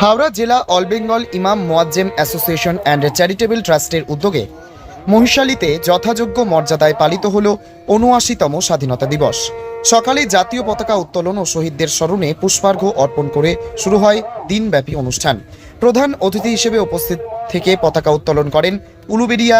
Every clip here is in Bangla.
হাওড়া জেলা অল বেঙ্গল ইমাম মোয়াজ্জেম অ্যাসোসিয়েশন অ্যান্ড চ্যারিটেবল ট্রাস্টের উদ্যোগে মহিশালীতে যথাযোগ্য মর্যাদায় পালিত হল উনআশিতম স্বাধীনতা দিবস। সকালে জাতীয় পতাকা উত্তোলন ও শহীদদের স্মরণে পুষ্পার্ঘ অর্পণ করে শুরু হয় দিনব্যাপী অনুষ্ঠান। প্রধান অতিথি হিসেবে উপস্থিত থেকে পতাকা উত্তোলন করেন উলুবেড়িয়া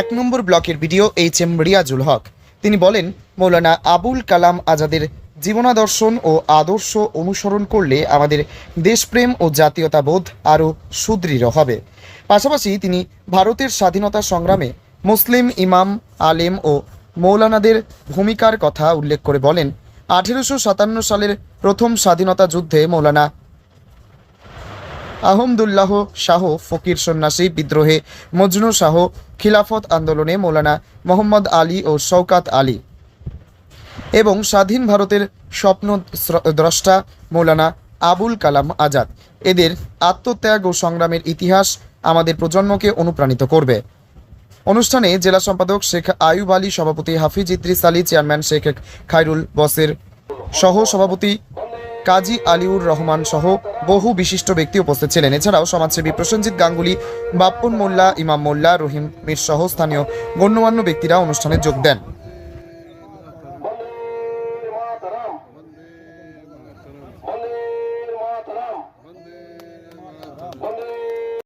এক নম্বর ব্লকের BDO H M Riazul Haque. তিনি বলেন, মৌলানা আবুল কালাম আজাদের জীবনাদর্শন ও আদর্শ অনুসরণ করলে আমাদের দেশপ্রেম ও জাতীয়তাবোধ আরও সুদৃঢ় হবে। পাশাপাশি তিনি ভারতের স্বাধীনতা সংগ্রামে মুসলিম ইমাম, আলেম ও মৌলানাদের ভূমিকার কথা উল্লেখ করে বলেন, আঠেরোশো সাতান্ন সালের প্রথম স্বাধীনতা যুদ্ধে মৌলানা আহমদুল্লাহ শাহ ফকির সন্ন্যাসী বিদ্রোহে মজনু শাহ খিলাফত আন্দোলনে মৌলানা মোহাম্মদ আলী ও শওকাত আলী। এবং স্বাধীন ভারতের স্বপ্ন দ্রষ্টা মৌলানা আবুল কালাম আজাদ। এদের আত্মত্যাগ ও সংগ্রামের ইতিহাস আমাদের প্রজন্মকে অনুপ্রাণিত করবে। অনুষ্ঠানে জেলা সম্পাদক শেখ আয়ুব আলী, সভাপতি হাফিজ ইদ্রিস আলী, চেয়ারম্যান শেখ খায়রুল বসের সহ সভাপতি কাজী আলিউর রহমান সহ বহু বিশিষ্ট ব্যক্তি উপস্থিত ছিলেন। এছাড়াও সমাজসেবী প্রসেনজিৎ গাঙ্গুলি, বাপ্পন মোল্লা, ইমাম মোল্লা, রহিম মির সহ স্থানীয় গণ্যমান্য ব্যক্তিরা অনুষ্ঠানে যোগ দেন।